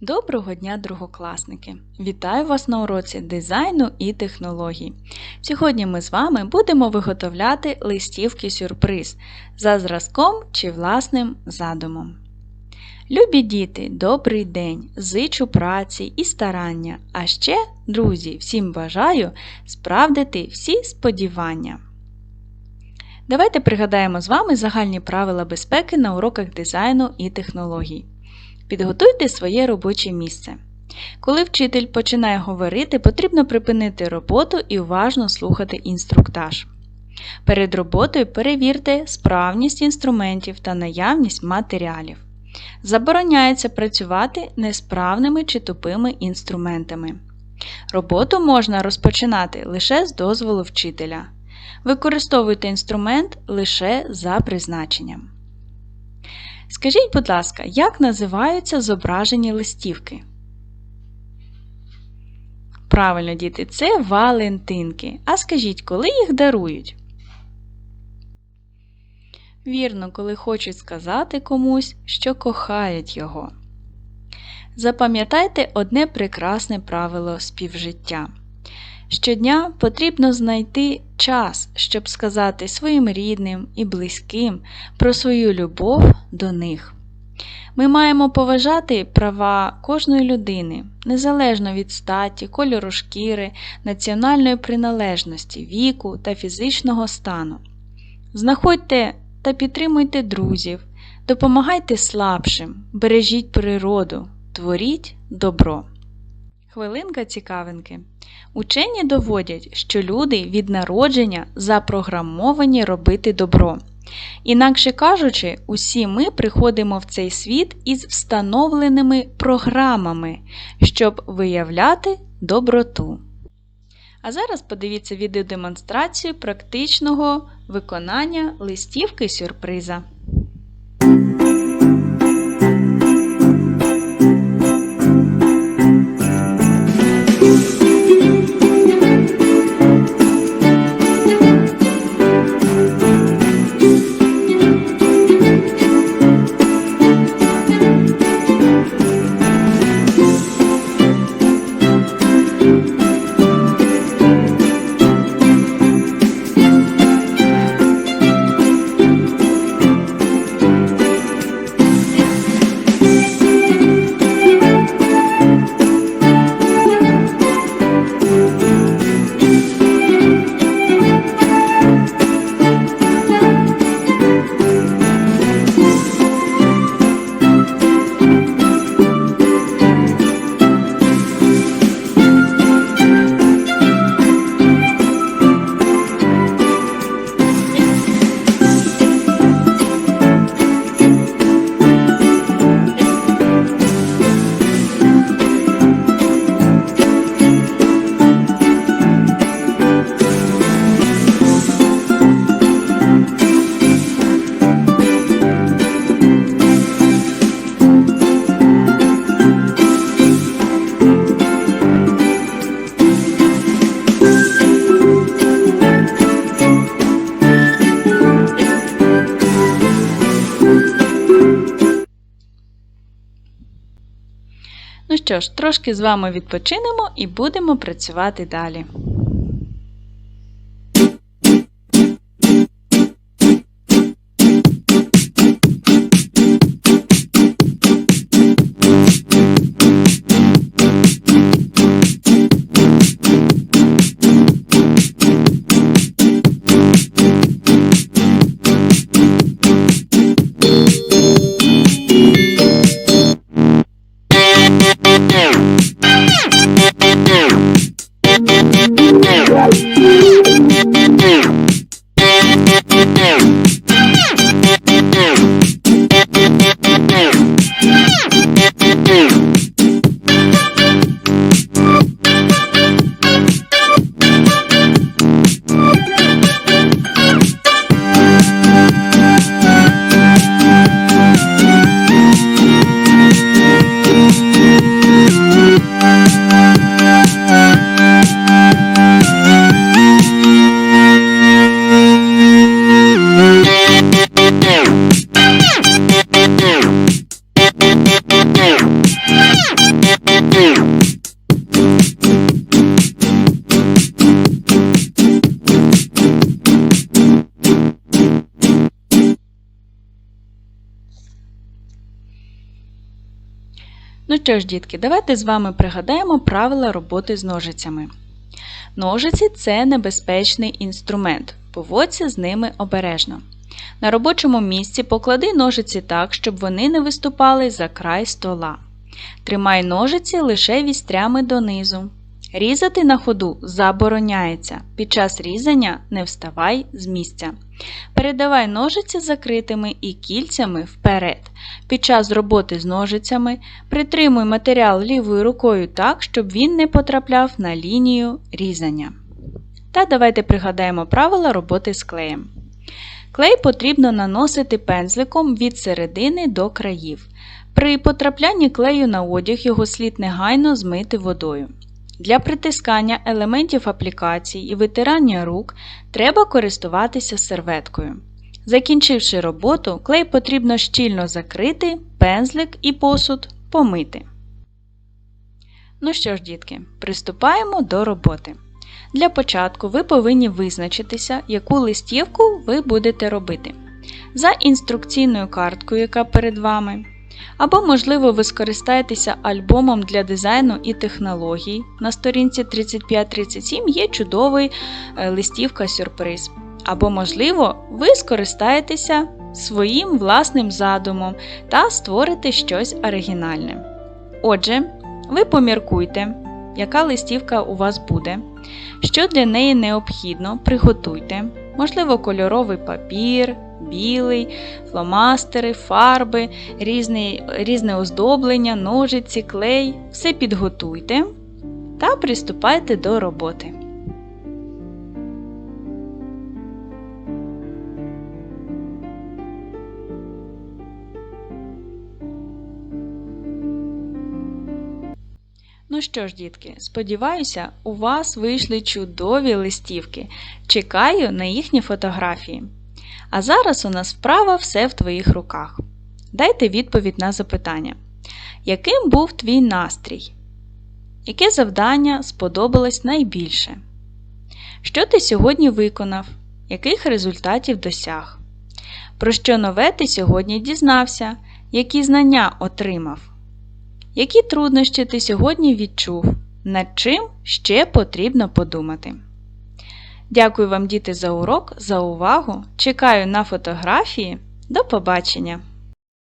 Доброго дня, другокласники! Вітаю вас на уроці дизайну і технологій. Сьогодні ми з вами будемо виготовляти листівки сюрприз за зразком чи власним задумом. Любі діти, добрий день! Зичу праці і старання, а ще, друзі, всім бажаю справдити всі сподівання. Давайте пригадаємо з вами загальні правила безпеки на уроках дизайну і технологій. Підготуйте своє робоче місце. Коли вчитель починає говорити, потрібно припинити роботу і уважно слухати інструктаж. Перед роботою перевірте справність інструментів та наявність матеріалів. Забороняється працювати несправними чи тупими інструментами. Роботу можна розпочинати лише з дозволу вчителя. Використовуйте інструмент лише за призначенням. Скажіть, будь ласка, як називаються зображені листівки? Правильно, діти, це валентинки. А скажіть, коли їх дарують? Вірно, коли хочуть сказати комусь, що кохають його. Запам'ятайте одне прекрасне правило співжиття. Щодня потрібно знайти час, щоб сказати своїм рідним і близьким про свою любов до них. Ми маємо поважати права кожної людини, незалежно від статі, кольору шкіри, національної приналежності, віку та фізичного стану. Знаходьте та підтримуйте друзів, допомагайте слабшим, бережіть природу, творіть добро. Хвилинка цікавинки. Учені доводять, що люди від народження запрограмовані робити добро. Інакше кажучи, усі ми приходимо в цей світ із встановленими програмами, щоб виявляти доброту. А зараз подивіться відеодемонстрацію практичного виконання листівки сюрприза. Ну що ж, трошки з вами відпочинемо і будемо працювати далі. Ну що ж, дітки, давайте з вами пригадаємо правила роботи з ножицями. Ножиці це небезпечний інструмент. Поводься з ними обережно. На робочому місці поклади ножиці так, щоб вони не виступали за край стола. Тримай ножиці лише вістрями донизу. Різати на ходу забороняється. Під час різання не вставай з місця. Передавай ножиці закритими і кільцями вперед. Під час роботи з ножицями притримуй матеріал лівою рукою так, щоб він не потрапляв на лінію різання. Та давайте пригадаємо правила роботи з клеєм. Клей потрібно наносити пензликом від середини до країв. При потраплянні клею на одяг його слід негайно змити водою. Для притискання елементів аплікації і витирання рук треба користуватися серветкою. Закінчивши роботу, клей потрібно щільно закрити, пензлик і посуд помити. Ну що ж, дітки, приступаємо до роботи. Для початку ви повинні визначитися, яку листівку ви будете робити. За інструкційною карткою, яка перед вами. Або, можливо, ви скористаєтеся альбомом для дизайну і технологій. На сторінці 3537 є чудовий е, листівка сюрприз. Або, можливо, ви скористаєтеся своїм власним задумом та створите щось оригінальне. Отже, ви поміркуйте, яка листівка у вас буде, що для неї необхідно, приготуйте, можливо, кольоровий папір, білий, фломастери, фарби, різне, різне оздоблення, ножиці, клей. Все підготуйте та приступайте до роботи. Ну що ж, дітки, сподіваюся, у вас вийшли чудові листівки. Чекаю на їхні фотографії. А зараз у нас вправа все в твоїх руках. Дайте відповідь на запитання. Яким був твій настрій? Яке завдання сподобалось найбільше? Що ти сьогодні виконав? Яких результатів досяг? Про що нове ти сьогодні дізнався? Які знання отримав? Які труднощі ти сьогодні відчув? Над чим ще потрібно подумати? Дякую вам, діти, за урок, за увагу. Чекаю на фотографії. До побачення!